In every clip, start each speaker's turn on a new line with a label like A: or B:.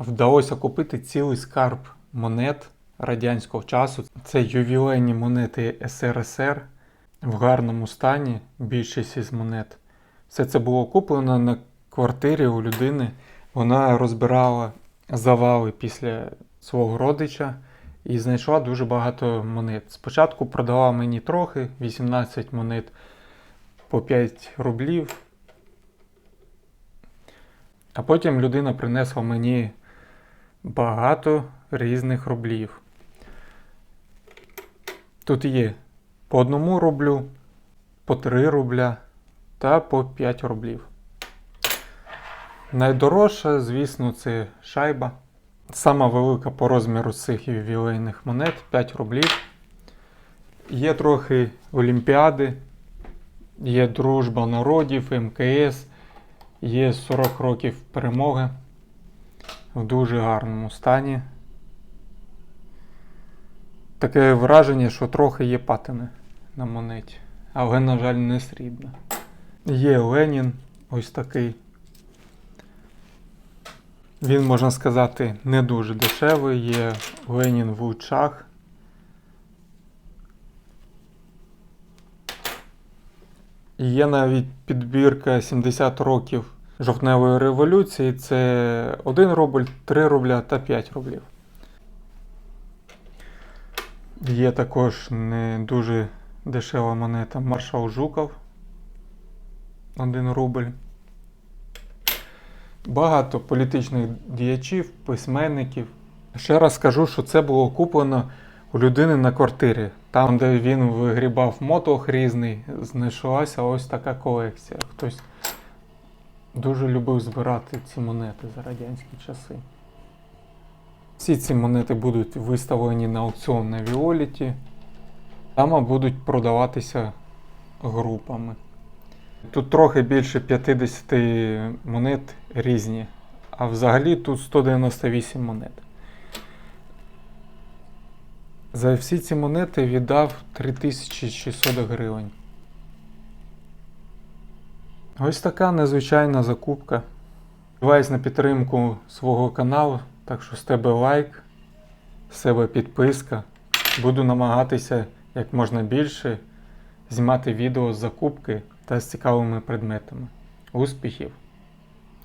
A: вдалося купити цілий скарб монет радянського часу. Це ювілейні монети СРСР в гарному стані, більшість із монет. Все це було куплено на квартирі у людини. Вона розбирала завали після свого родича і знайшла дуже багато монет. Спочатку продала мені трохи, 18 монет по 5 рублів. А потім людина принесла мені багато різних рублів. Тут є по одному рублю, по 3 рубля та по 5 рублів. Найдорожча, звісно, це шайба. Сама велика по розміру цих ювілейних монет 5 рублів. Є трохи Олімпіади, є Дружба народів, МКС, є 40 років перемоги в дуже гарному стані. Таке враження, що трохи є патини на монеті, але, на жаль, не срібна. Є Ленін, ось такий. Він, можна сказати, не дуже дешевий. Є Ленін в лучах. Є навіть підбірка 70 років жовтневої революції. Це 1 рубль, 3 рубля та 5 рублів. Є також не дуже дешева монета маршал Жуков. 1 рубль. Багато політичних діячів, письменників. Ще раз скажу, що це було куплено у людини на квартирі. Там, де він вигрібав мотох різний, знайшлася ось така колекція. Хтось дуже любив збирати ці монети за радянські часи. Всі ці монети будуть виставлені на аукціон на Віоліті, там будуть продаватися групами. Тут трохи більше 50 монет різні, а взагалі тут 198 монет. За всі ці монети віддав 3600 гривень. Ось така незвичайна закупка. Сподіваюсь на підтримку свого каналу, так що з тебе лайк, з себе підписка. Буду намагатися як можна більше знімати відео з закупки та з цікавими предметами. Успіхів!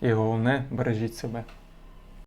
A: І головне, бережіть себе.